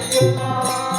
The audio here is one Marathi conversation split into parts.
Deus.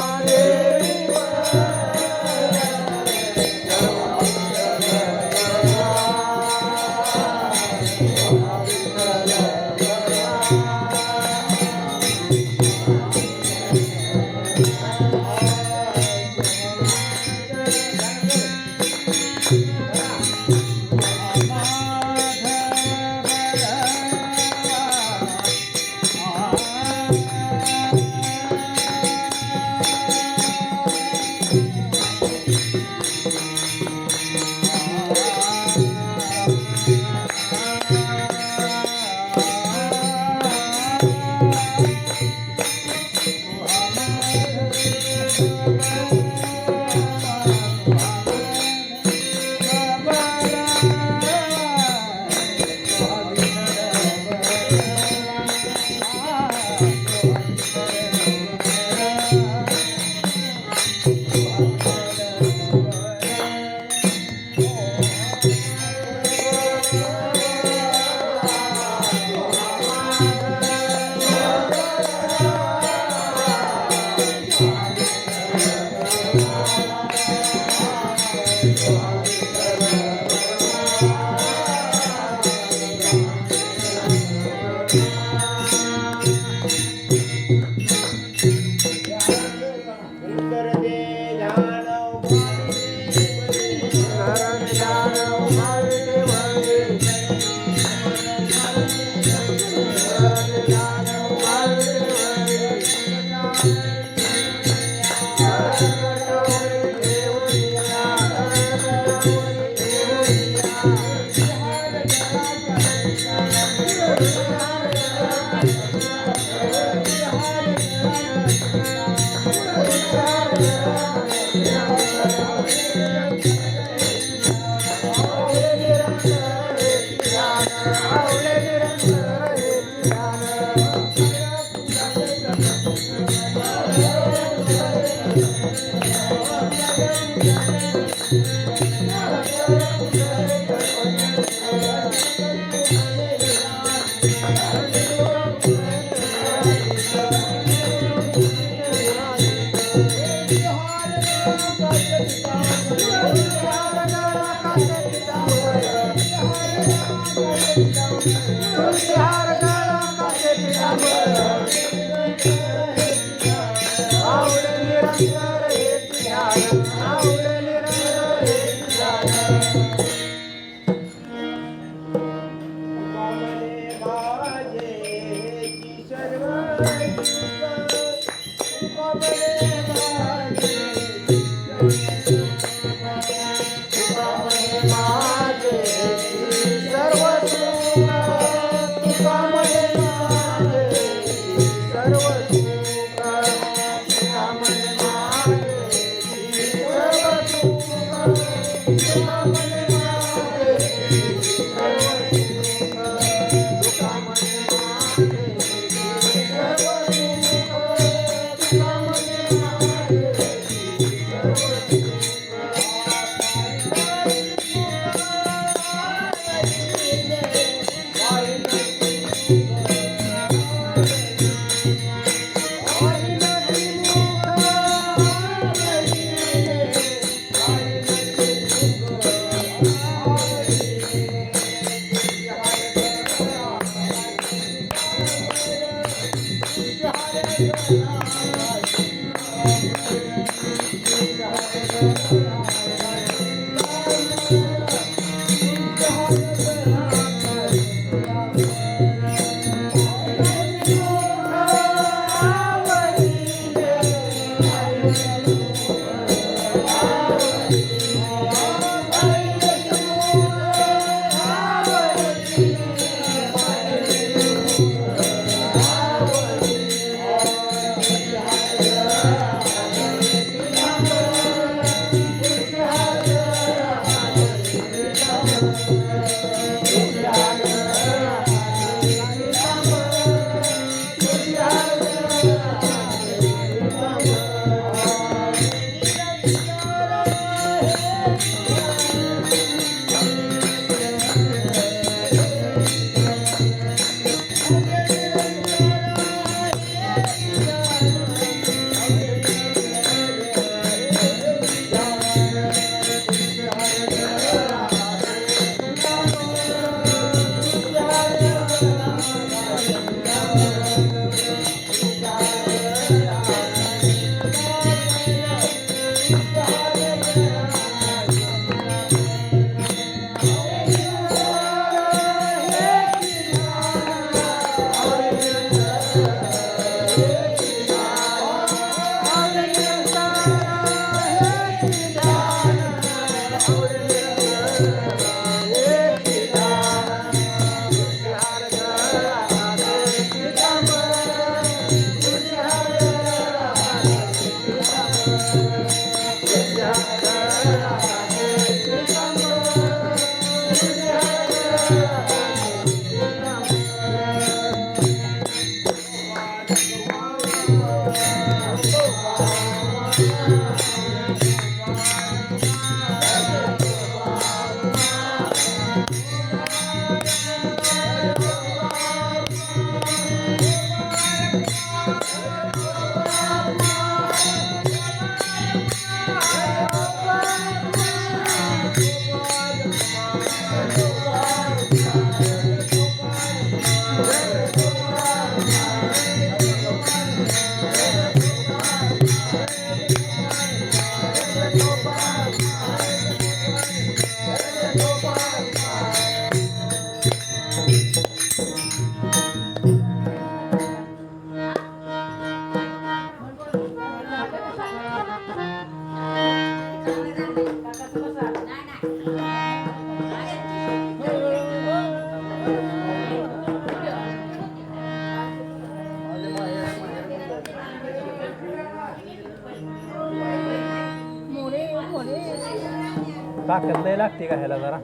ताकद लय लागते का ह्याला जरा?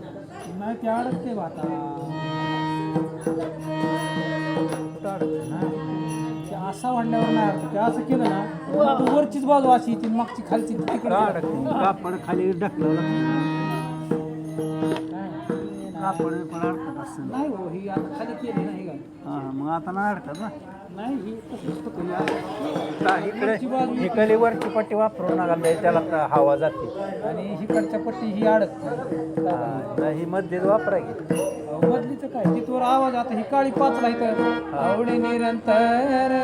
नाही ते अडकते बा आता. कुठं अडकते हा. ते असा वाढल्यावर नाही अडकत. ते असं केलं ना आता वरचीच बाजू अशी येते मागची खालची तिकडे कुठं अडकते. कापड खाली का नाही हो ही हां मग आता अडकत ना नाही ही वरची पट्टी वापरू नका त्याला का हवा जाते आणि हिकडच्या पट्टी ही अडक नाही, ही मध्येच वापरा अहो, काय तिथवर आवाज आता ही काळी पाचला इथं आवडे निरंतर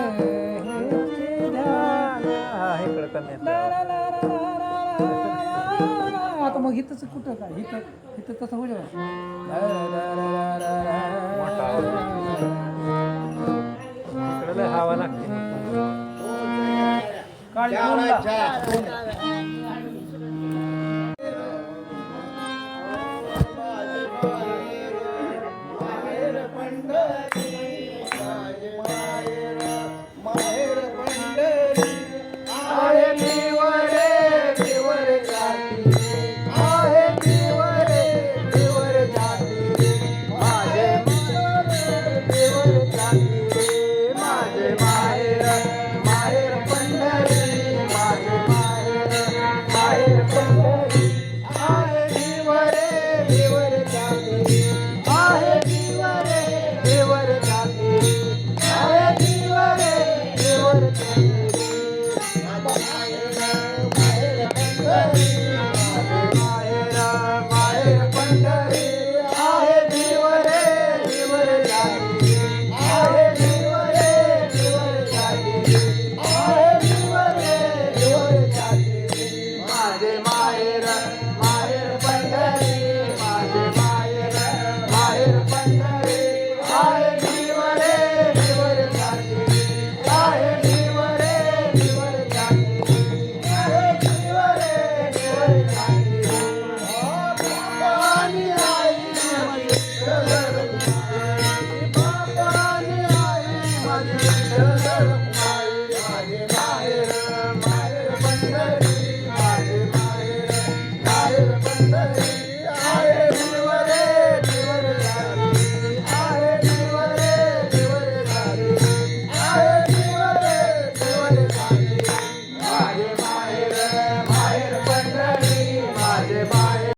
आता मग हिथंच कुठं काय? हिथं हिथं तसं होऊ शकत हवा लागते काळजी